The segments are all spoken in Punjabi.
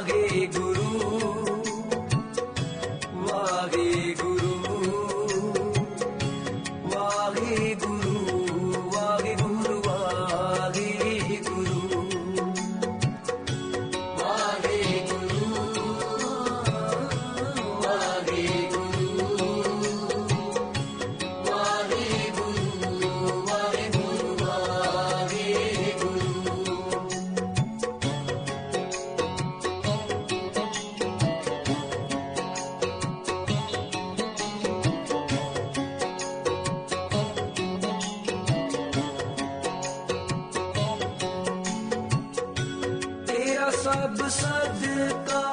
ਵਾਗੇ ਗੁਰੂ ਵਾਗੇ ਗੁਰੂ ਵਾਗੇ ਗੁਰੂ। सब सदका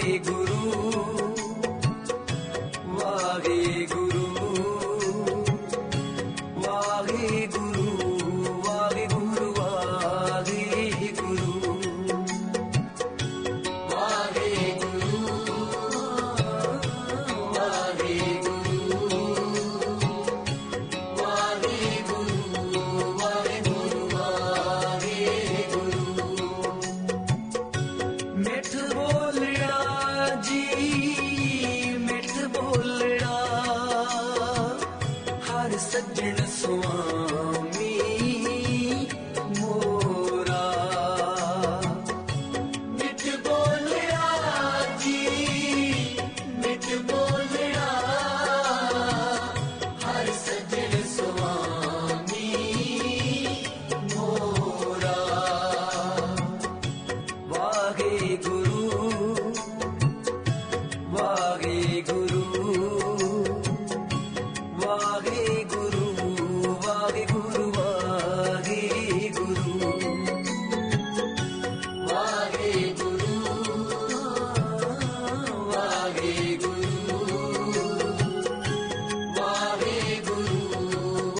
ਵਾਹਿਗੁਰੂ ਵਾਹਿਗੁਰੂ ਸੱਜਣ ਸੁਆਮੀ ਮੋਰਾ। ਮਿੱਠ ਬੋਲਿਆ ਜੀ ਮਿੱਠ ਬੋਲਿਆ। ਹਰ ਸੱਜਣ ਸੁਆਮੀ ਮੋਰਾ। ਵਾਹਿਗੁਰੂ ਵਾਹਿਗੁਰੂ।